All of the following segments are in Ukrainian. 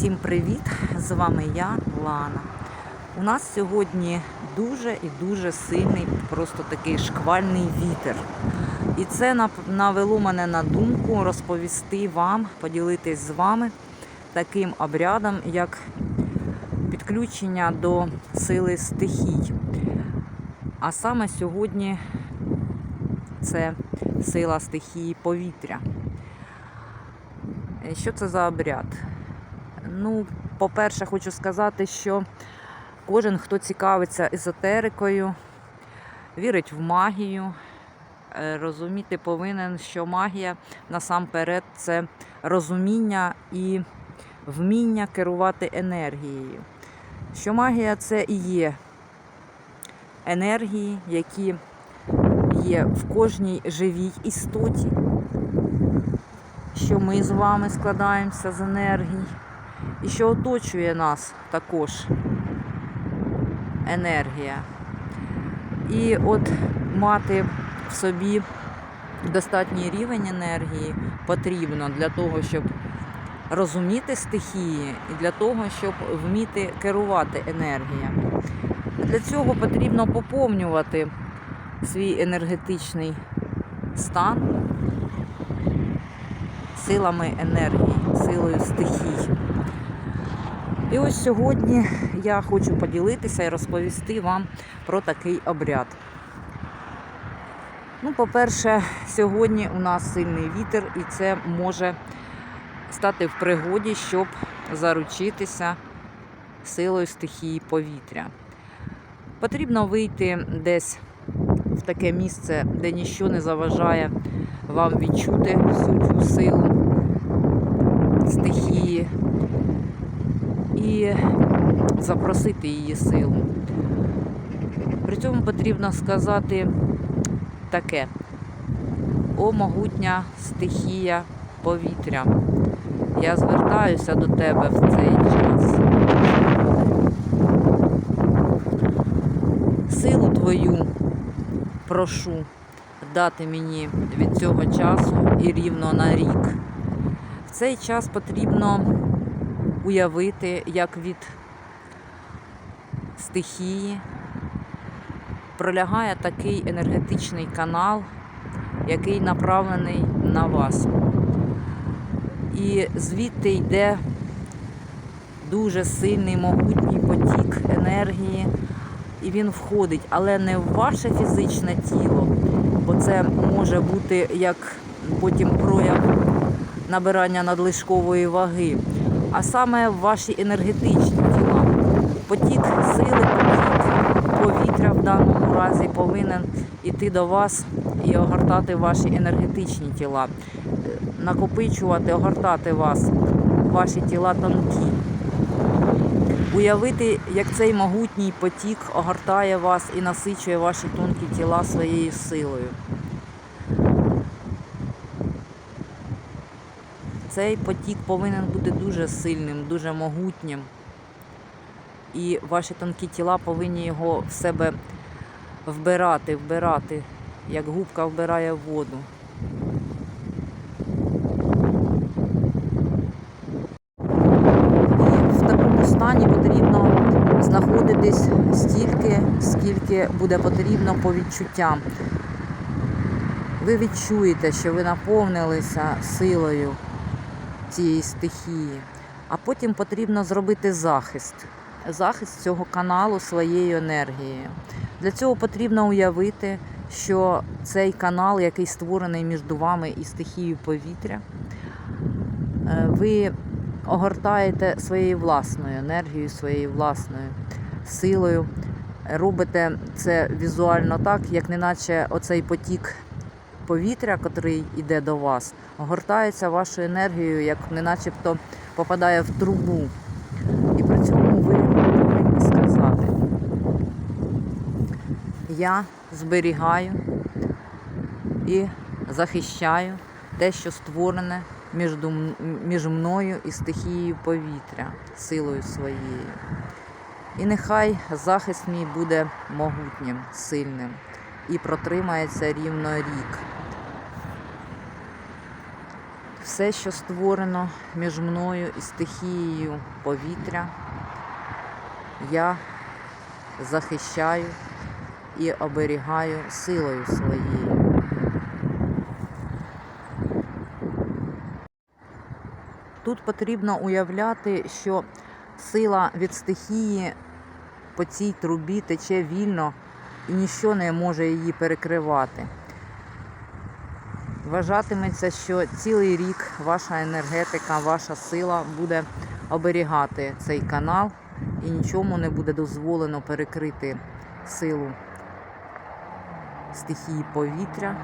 Всім привіт! З вами я, Лана. У нас сьогодні дуже і дуже сильний, просто такий шквальний вітер. І це навело мене на думку розповісти вам, поділитись з вами таким обрядом, як підключення до сили стихій. А саме сьогодні це сила стихії повітря. Е, Що це за обряд? Ну, по-перше, хочу сказати, що кожен, хто цікавиться езотерикою, вірить в магію, е, розуміти повинен, що магія насамперед це розуміння і вміння керувати енергією. Що магія це і є енергії, які є в кожній живій істоті, що ми з вами складаємося з енергій, і що оточує нас також енергія. І от мати в собі достатній рівень енергії потрібно для того, щоб розуміти стихії, і для того, щоб вміти керувати енергіями. Для цього потрібно поповнювати свій енергетичний стан силами енергії, силою стихій. І ось сьогодні я хочу поділитися і розповісти вам про такий обряд. Ну, по-перше, сьогодні у нас сильний вітер, і це може стати в пригоді, щоб заручитися силою стихії повітря. Потрібно вийти десь в таке місце, де ніщо не заважає вам відчути всю цю силу стихії і запросити її силу. При цьому потрібно сказати таке: О могутня стихія повітря. Я звертаюся до тебе в цей час. Силу твою прошу дати мені від цього часу і рівно на рік. В цей час потрібно уявити, як від стихії пролягає такий енергетичний канал, який направлений на вас. І звідти йде дуже сильний могутній потік енергії, і він входить, але не в ваше фізичне тіло, бо це може бути як потім прояв набирання надлишкової ваги, а саме ваші енергетичні тіла. Потік сили, потік повітря в даному разі повинен іти до вас і огортати ваші енергетичні тіла, накопичувати, огортати вас, ваші тіла тонкі. Уявити, як цей могутній потік огортає вас і насичує ваші тонкі тіла своєю силою. Цей потік повинен бути дуже сильним, дуже могутнім. І ваші тонкі тіла повинні його в себе вбирати, вбирати, як губка вбирає воду. І в такому стані потрібно знаходитись стільки, скільки буде потрібно по відчуттям. Ви відчуєте, що ви наповнилися силою цієї стихії, а потім потрібно зробити захист. Захист цього каналу своєю енергією. Для цього потрібно уявити, що цей канал, який створений між вами і стихією повітря, е, ви огортаєте своєю власною енергією, своєю власною силою. Робите це візуально так, як неначе оцей потік повітря, який йде до вас, огортається вашою енергією, як неначебто попадає в трубу. І при цьому ви повинні сказати, я зберігаю і захищаю те, що створене між мною і стихією повітря, силою своєю. І нехай захист мій буде могутнім, сильним і протримається рівно рік. Все, що створено між мною і стихією повітря, я захищаю і оберігаю силою своєю. Тут потрібно уявляти, що сила від стихії по цій трубі тече вільно і ніщо не може її перекривати. Вважатиметься, що цілий рік ваша енергетика, ваша сила буде оберігати цей канал і нічому не буде дозволено перекрити силу стихії повітря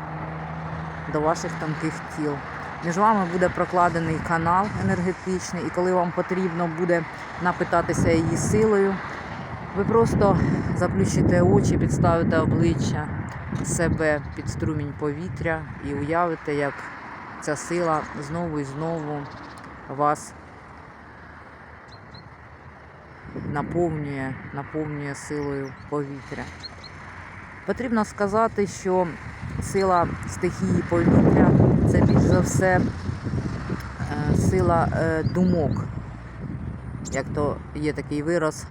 до ваших тонких тіл. Між вами буде прокладений канал енергетичний, і коли вам потрібно буде напитатися її силою, ви просто заплющите очі, підставите обличчя себе під струмінь повітря і уявите, як ця сила знову і знову вас наповнює, наповнює силою повітря. Потрібно сказати, що сила стихії повітря це більш за все е, сила е, думок. Як то є такий вираз,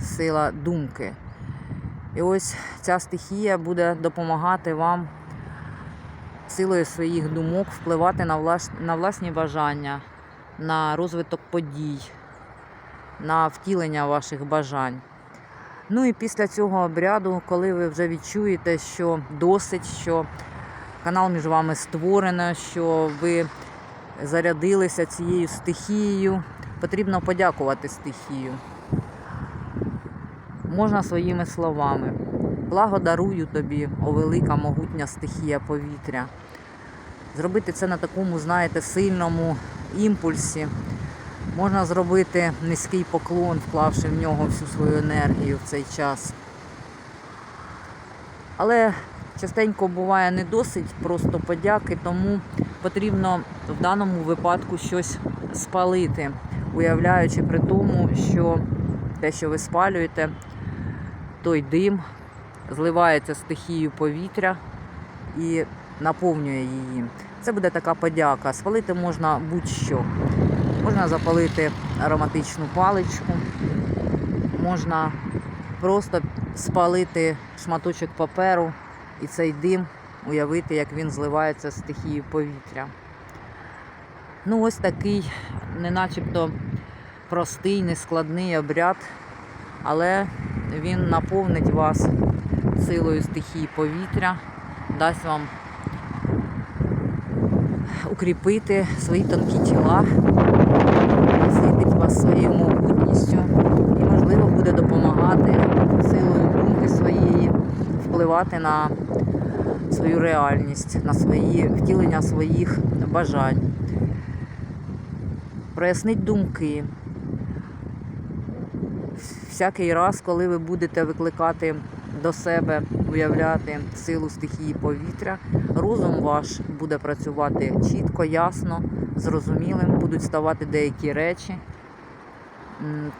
сила думки. І ось ця стихія буде допомагати вам силою своїх думок впливати на, влас... на власні бажання, на розвиток подій, на втілення ваших бажань. Ну і після цього обряду, коли ви вже відчуєте, що досить, що канал між вами створено, що ви зарядилися цією стихією, потрібно подякувати стихію. Можна своїми словами. Благодарую тобі, о велика могутня стихія повітря. Зробити це на такому, знаєте, сильному імпульсі. Можна зробити низький поклон, вклавши в нього всю свою енергію в цей час. Але частенько буває не досить просто подяки, тому потрібно в даному випадку щось спалити, уявляючи при тому, що те, що ви спалюєте, той дим зливається стихією повітря і наповнює її. Це буде така подяка. Спалити можна будь-що. Можна запалити ароматичну паличку, можна просто спалити шматочок паперу і цей дим уявити, як він зливається стихією повітря. Ну, ось такий, не начебто простий, нескладний обряд, але він наповнить вас силою стихії повітря, дасть вам укріпити свої тонкі тіла, наситить вас своєю могутністю і, можливо, буде допомагати силою думки своєї впливати на свою реальність, на свої втілення своїх бажань. Прояснить думки. Всякий раз, коли ви будете викликати до себе, уявляти силу стихії повітря, розум ваш буде працювати чітко, ясно, зрозумілим, будуть ставати деякі речі.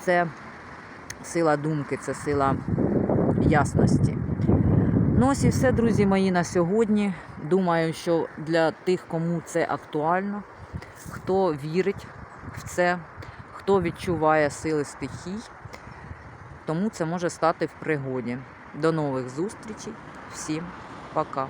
Це сила думки, це сила ясності. Ну ось і все, друзі мої, на сьогодні. Думаю, що для тих, кому це актуально, хто вірить в це, хто відчуває сили стихій, тому це може стати в пригоді. До нових зустрічей. Всім пока.